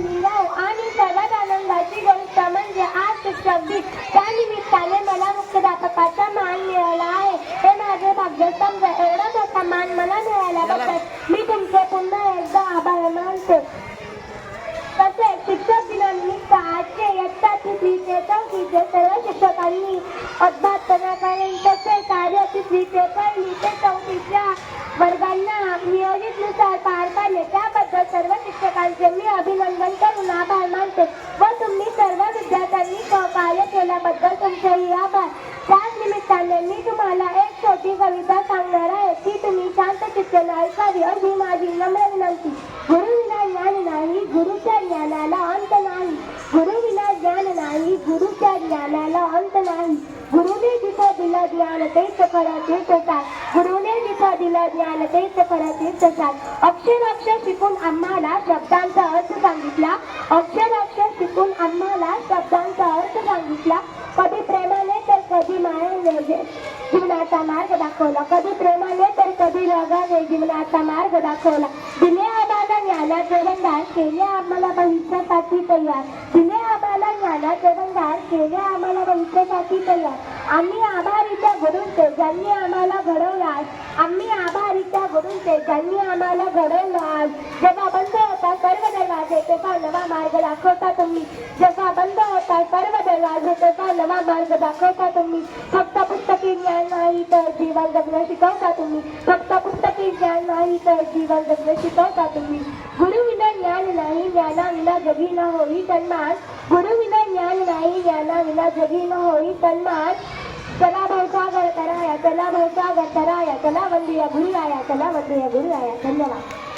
आणि सलग आनंदाची गोष्ट म्हणजे आज शब्दी त्यानिमित्ताने मला मुख्याध्यापकाचा मान मिळाला आहे. हे माझे भाग्य समजा एवढा मोठा मान मला मिळाल्याबद्दल मी तुमचे पुन्हा एकदा आभार मानते. तसेच शिक्षक दिनानिमित्त आजचे इयत्ता तिथलीचे चौथीचे सर्व शिक्षकांनी अध्यापनाकडे तसे कार्य तिथलीचे शिक्षकांचे मी अभिनंदन करून आभार मानते व तुम्ही सर्व विद्यार्थ्यांनी सहकार्य केल्याबद्दल तुमचेही आभार. त्याच निमित्ताने मी तुम्हाला एक छोटी कविता सांगणार आहे. ती तुम्ही शांत चित्तेने ऐकावी अशी माझी नम्र विनंती. गुरुविना ज्ञान नाही गुरुच्या ज्ञानाला अंत नाही. गुरुविना ज्ञान नाही गुरुच्या ज्ञानाला अंत नाही. गुरुने जिथं दिलं ज्ञान ते खरं तेच सार गुरुने जिथं दिलं ज्ञान तेच खरं तेच सार अक्षर अक्षर शिकून आम्हाला शब्दांचा अर्थ सांगितला. अक्षर अक्षर शिकून आम्हाला शब्दांचा अर्थ सांगितला. कधी प्रेमाने तर कधी मायाने जीवनाचा मार्ग दाखवला. कधी प्रेमाने तर कधी रागाने जीवनाचा मार्ग दाखवला. दिले आम्हाला ज्ञानाचे भंडार केले आम्हाला भविष्यासाठी तयार. दिले आम्हाला ज्ञानाचे भंडार केले आम्हाला भविष्यासाठी तयार. आम्ही आभारीच्या गुरुंचे ज्यांनी आम्हाला घडवलं आज आम्ही आभारीच्या गुरुंचे ज्यांनी आम्हाला घडवलं आज जेव्हा बंद होता सर्व दरवाजे तेव्हा नवा मार्ग दाखवता तुम्ही. जेव्हा बंद होता सर्व दरवाजे तेव्हा नवा मार्ग दाखवता तुम्ही. फक्त पुस्तकी जीवन जगणं शिकवता तुम्ही. फक्त पुस्तकी ज्ञान नाही तर जीवन जगणं शिकवता तुम्ही. गुरुविना ज्ञान नाही ज्ञानाविना जगी न होई तन्मान गुरुविना ज्ञान नाही ज्ञानाविना जगी न होई तन्मान चला भवसागर कराया चला भवसागर कराया चला वंदूया गुरुराया चला वंदूया गुरुराया. धन्यवाद.